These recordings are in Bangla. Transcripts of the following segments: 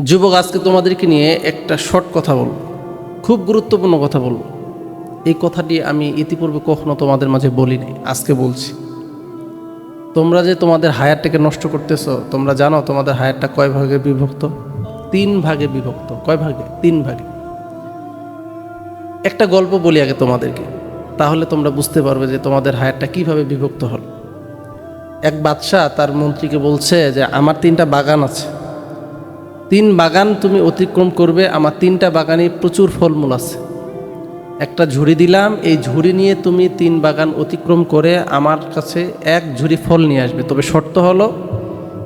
যুবক, আজকে তোমাদেরকে নিয়ে একটা শর্ট কথা বলব। খুব গুরুত্বপূর্ণ কথা বলব। এই কথাটি আমি ইতিপূর্বে কখনো তোমাদের মাঝে বলিনি, আজকে বলছি। তোমরা যে তোমাদের হায়ারটাকে নষ্ট করতেছো, তোমরা জানো তোমাদের হায়ারটা কয় ভাগে বিভক্ত? তিন ভাগে বিভক্ত। কয় ভাগে? তিন ভাগে। একটা গল্প বলি আগে তোমাদেরকে, তাহলে তোমরা বুঝতে পারবে যে তোমাদের হায়ারটা কীভাবে বিভক্ত হল। এক বাদশাহ তার মন্ত্রীকে বলছে যে, আমার তিনটা বাগান আছে তিন বাগান তুমি অতিক্রম করবে, আমার তিনটা বাগানে প্রচুর ফলমূল আছে। একটা ঝুড়ি দিলাম, এই ঝুড়ি নিয়ে তুমি তিন বাগান অতিক্রম করে আমার কাছে এক ঝুড়ি ফল নিয়ে আসবে। তবে শর্ত হলো,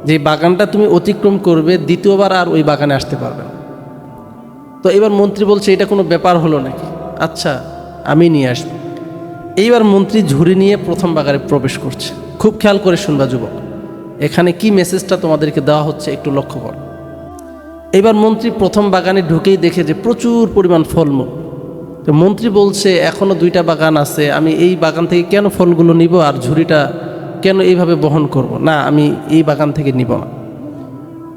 যে বাগানটা তুমি অতিক্রম করবে, দ্বিতীয়বার আর ওই বাগানে আসতে পারবে তো এবার মন্ত্রী বলছে, এটা কোনো ব্যাপার হলো নাকি? আচ্ছা আমি নিয়ে আসব। এইবার মন্ত্রী ঝুড়ি নিয়ে প্রথম বাগানে প্রবেশ করছে। খুব খেয়াল করে শুনবা, যুবক। এখানে কি মেসেজটা তোমাদেরকে দেওয়া হচ্ছে একটু লক্ষ্য করো। এবার মন্ত্রী প্রথম বাগানে ঢুকেই দেখে যে প্রচুর পরিমাণ ফলমূল। তো মন্ত্রী বলছে এখনও দুইটা বাগান আছে, আমি এই বাগান থেকে কেন ফলগুলো নিব আর ঝুড়িটা কেন এইভাবে বহন করব? না, আমি এই বাগান থেকে নিব না।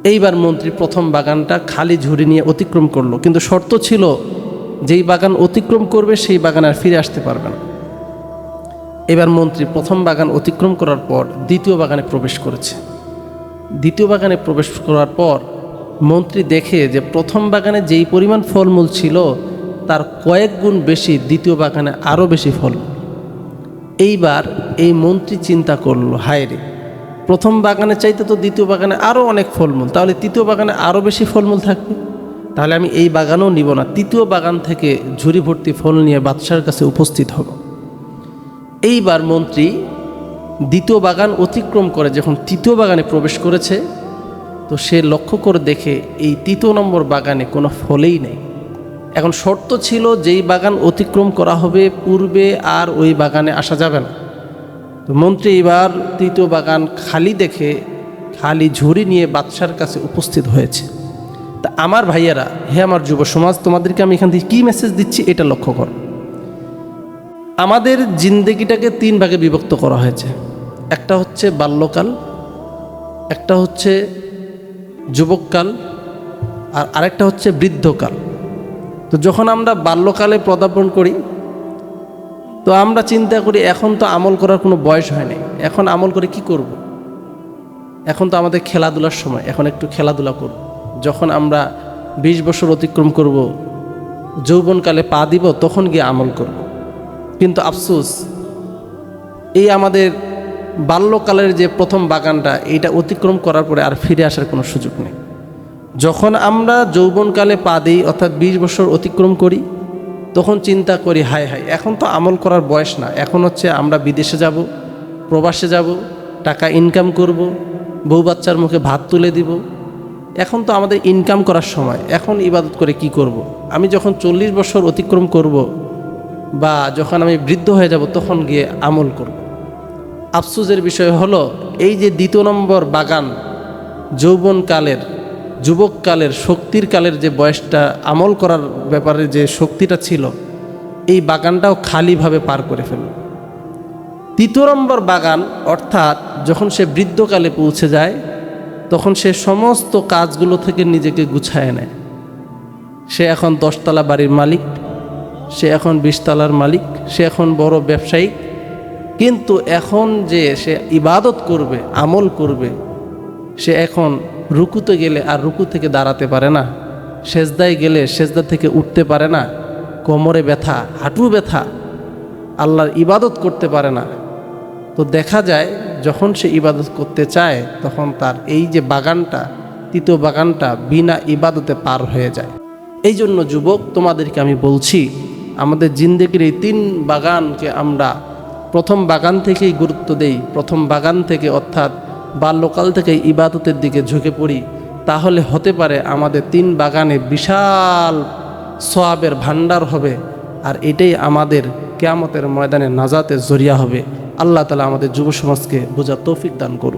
এইবার মন্ত্রী প্রথম বাগানটা খালি ঝুড়ি নিয়ে অতিক্রম করল। কিন্তু শর্ত ছিল, যেই বাগান অতিক্রম করবে, সেই বাগান আর ফিরে আসতে পারবে না। এবার মন্ত্রী প্রথম বাগান অতিক্রম করার পর দ্বিতীয় বাগানে প্রবেশ করেছে। দ্বিতীয় বাগানে প্রবেশ করার পর মন্ত্রী দেখে যে প্রথম বাগানে যেই পরিমাণ ফলমূল ছিল, তার কয়েক গুণ বেশি দ্বিতীয় বাগানে আরও বেশি ফল। এইবার এই মন্ত্রী চিন্তা করল, হায় রে, প্রথম বাগানে চাইতে তো দ্বিতীয় বাগানে আরও অনেক ফলমূল, তাহলে তৃতীয় বাগানে আরও বেশি ফলমূল থাকবে? তাহলে আমি এই বাগানও নিব না, তৃতীয় বাগান থেকে ঝুড়ি ভর্তি ফল নিয়ে বাদশার কাছে উপস্থিত হব। এইবার মন্ত্রী দ্বিতীয় বাগান অতিক্রম করে, যখন তৃতীয় বাগানে প্রবেশ করেছে তো সে লক্ষ্য করে দেখে এই তৃতীয় নম্বর বাগানে কোনো ফলেই নেই। এখন শর্ত ছিল যেই বাগান অতিক্রম করা হবে পূর্বে আর ওই বাগানে আসা যাবে না। তো মন্ত্রী এবার তৃতীয় বাগান খালি দেখে, খালি ঝুড়ি নিয়ে বাদশার কাছে উপস্থিত হয়েছে। তা আমার ভাইয়েরা, হে আমার যুব সমাজ, তোমাদেরকে আমি এখান থেকে কী মেসেজ দিচ্ছি এটা লক্ষ্য কর। আমাদের জিন্দেগিটাকে তিন ভাগে বিভক্ত করা হয়েছে। একটা হচ্ছে বাল্যকাল, একটা হচ্ছে যুবককাল, আর আরেকটা হচ্ছে বৃদ্ধকাল। তো যখন আমরা বাল্যকালে পদার্পণ করি, তো আমরা চিন্তা করি এখন তো আমল করার কোনো বয়স হয়নি এখন আমল করে কি করব। এখন তো আমাদের খেলাধুলার সময়, এখন একটু খেলাধুলা করব। যখন আমরা বিশ বছর অতিক্রম করব, যৌবনকালে পা দিব, তখন গিয়ে আমল করব। কিন্তু আফসোস, এই আমাদের বাল্যকালের যে প্রথম বাগানটা এটা অতিক্রম করার পরে আর ফিরে আসার কোনো সুযোগ নেই। যখন আমরা যৌবনকালে পা দিই, অর্থাৎ বিশ বছর অতিক্রম করি, তখন চিন্তা করি, হায় হায়, এখন তো আমল করার বয়স না। এখন হচ্ছে আমরা বিদেশে যাব, প্রবাসে যাব, টাকা ইনকাম করব, বউ বাচ্চার মুখে ভাত তুলে দিব। এখন তো আমাদের ইনকাম করার সময়। এখন ইবাদত করে কি করব। আমি যখন চল্লিশ বছর অতিক্রম করব বা যখন আমি বৃদ্ধ হয়ে যাব, তখন গিয়ে আমল করব। আফসোসের বিষয় হলো, এই যে দ্বিতীয় নম্বর বাগান, যৌবনকালের, যুবককালের, শক্তির কালের যে বয়সটা, আমল করার ব্যাপারে যে শক্তিটা ছিল, এই বাগানটাও খালিভাবে পার করে ফেলল। তৃতীয় নম্বর বাগান, অর্থাৎ যখন সে বৃদ্ধকালে পৌঁছে যায়, তখন সে সমস্ত কাজগুলো থেকে নিজেকে গুছায় নেয়। সে এখন দশতলা বাড়ির মালিক, সে এখন বিশতলার মালিক, সে এখন বড় ব্যবসায়িক কিন্তু এখন যে সে ইবাদত করবে, আমল করবে, সে এখন রুকুতে গেলে আর রুকু থেকে দাঁড়াতে পারে না। সেজদায় গেলে সেজদা থেকে উঠতে পারে না। কোমরে ব্যথা হাঁটু ব্যথা, আল্লাহর ইবাদত করতে পারে না। তো দেখা যায়, যখন সে ইবাদত করতে চায়, তখন তার এই যে বাগানটা, তৃতীয় বাগানটা বিনা ইবাদতে পার হয়ে যায়। এই জন্য যুবক, তোমাদেরকে আমি বলছি, আমাদের জিন্দগির এই তিন বাগানকে আমরা প্রথম বাগান থেকেই গুরুত্ব দেই, প্রথম বাগান থেকে অর্থাৎ বাল্যকাল থেকে ইবাদতের দিকে ঝুঁকে পড়ি, তাহলে হতে পারে আমাদের তিন বাগানে বিশাল সোয়াবের ভান্ডার হবে আর এটাই আমাদের কেয়ামতের ময়দানে নাজাতে জরিয়া হবে। আল্লাহ তালা আমাদের যুব সমাজকে বোঝা তৌফিক দান করুক।